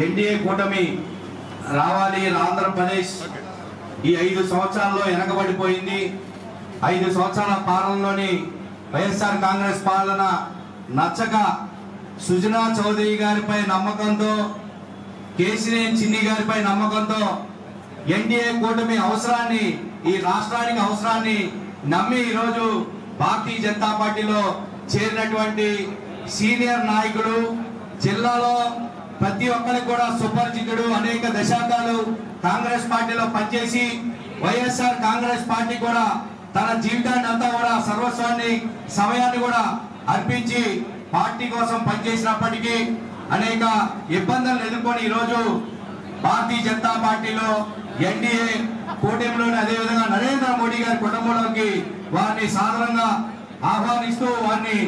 NDA కూటమి రావాలి ఆంధ్రప్రదేశ్ ఈ ఐదు సంవత్సరాల్లో వెనకబడిపోయింది ఐదు సంవత్సరాల పాలనలోని వైఎస్ఆర్ కాంగ్రెస్ పాలన నచ్చక సుజనా చౌదరి గారిపై నమ్మకంతో కేసినేని చిన్ని గారిపై నమ్మకంతో ఎన్డీఏ కూటమి అవసరాన్ని ఈ రాష్ట్రానికి అవసరాన్ని నమ్మి ఈరోజు భారతీయ జనతా పార్టీలో చేరినటువంటి సీనియర్ నాయకుడు జిల్లాలో ప్రతి ఒక్కరికి కూడా సుపరిచితుడు అనేక దశాబ్దాలు కాంగ్రెస్ పార్టీలో పనిచేసి వైఎస్ఆర్ కాంగ్రెస్ పార్టీ కూడా తన జీవితాన్ని అంతా కూడా సర్వస్వాన్ని సమయాన్ని కూడా అర్పించి పార్టీ కోసం పనిచేసినప్పటికీ అనేక ఇబ్బందులను ఎదుర్కొని ఈరోజు భారతీయ జనతా పార్టీలో ఎన్డీఏ కూటమిలోని అదేవిధంగా నరేంద్ర మోడీ గారి కుటుంబంలోకి వారిని సాధారణంగా ఆహ్వానిస్తూ వారిని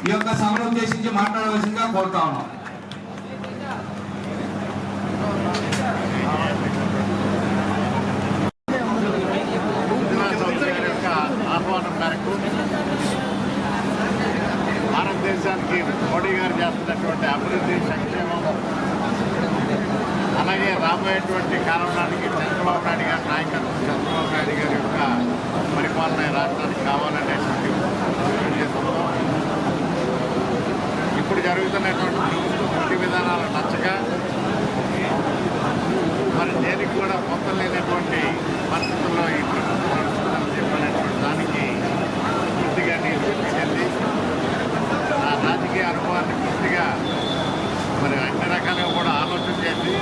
ఈ యొక్క సభను ఉద్దేశించి మాట్లాడవలసిందిగా కోరుతా ఉన్నాం సుజనా చౌదరి గారి యొక్క ఆహ్వానం మేరకు భారతదేశానికి మోడీ గారు చేస్తున్నటువంటి అభివృద్ధి సంక్షేమం అలాగే రాబోయేటువంటి కాలంలోనికి చంద్రబాబు నాయుడు గారి నాయకత్వం చంద్రబాబు నాయుడు గారి యొక్క పరిపాలన రాష్ట్రానికి కావాలనేటువంటి ఇప్పుడు జరుగుతున్నటువంటి ప్రభుత్వ వృత్తి విధానాలు నచ్చక మరి దేనికి కూడా పొంతం లేనటువంటి పరిస్థితుల్లో ఈ ప్రభుత్వం నడుస్తుందని చెప్పినటువంటి దానికి పూర్తిగా నేను చెంది నా రాజకీయ పూర్తిగా మరి అన్ని రకాలుగా కూడా ఆలోచన చేసి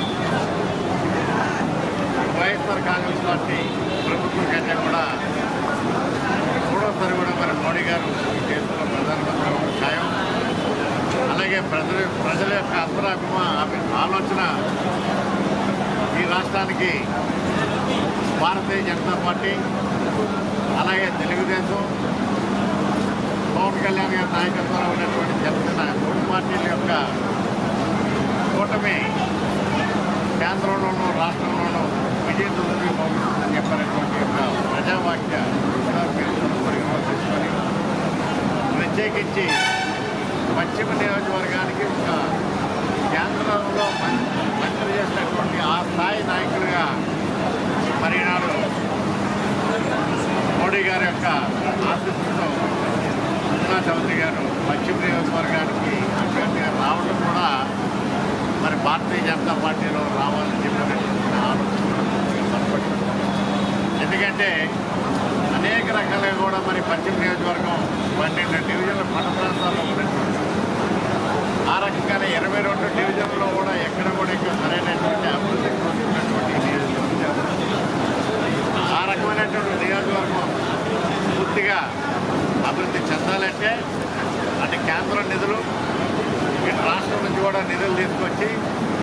వైఎస్ఆర్ కాంగ్రెస్ పార్టీ ప్రభుత్వం కంటే కూడా మూడోసారి కూడా మరి మోడీ గారు ఈ దేశంలో ప్రధానమంత్రి అవ్వడం ఖాయం. అలాగే ప్రజల ప్రజల యొక్క అంతరాభిమా ఆలోచన ఈ రాష్ట్రానికి భారతీయ జనతా పార్టీ అలాగే తెలుగుదేశం నాయకత్వంలో ఉన్నటువంటి జనసేన మూడు పార్టీల యొక్క కూటమి కేంద్రంలోనూ రాష్ట్రంలోనూ విజయదుందుని మోగిస్తుందని చెప్పినటువంటి యొక్క ప్రజావాక్య తీసుకొని ప్రత్యేకించి పశ్చిమ నియోజకవర్గానికి ఒక కేంద్రంలో మంత్రి చేసినటువంటి ఆ స్థాయి నాయకుడిగా మరినాడు మోడీ గారి యొక్క ఆశీస్సుతో చౌదరి గారు పశ్చిమ నియోజకవర్గానికి అభ్యర్థిగా రావడం కూడా మరి భారతీయ జనతా పార్టీలో రావాలని చెప్పినటువంటి ఆలోచన. ఎందుకంటే అనేక రకాలుగా కూడా మరి పశ్చిమ నియోజకవర్గం పన్నెండు డివిజన్ల పంట ప్రాంతాల్లో ఉన్నటువంటి ఆ రకంగానే ఇరవై రెండు డివిజన్లో కూడా ఎక్కడ కూడా ఇంకా సరైనటువంటి అభివృద్ధి పొందినటువంటి నియోజకవర్గం ఆ రకమైనటువంటి నియోజకవర్గం పూర్తిగా అభివృద్ధి చెందాలంటే రాష్ట్రం నుంచి కూడా నిధులు తీసుకొచ్చి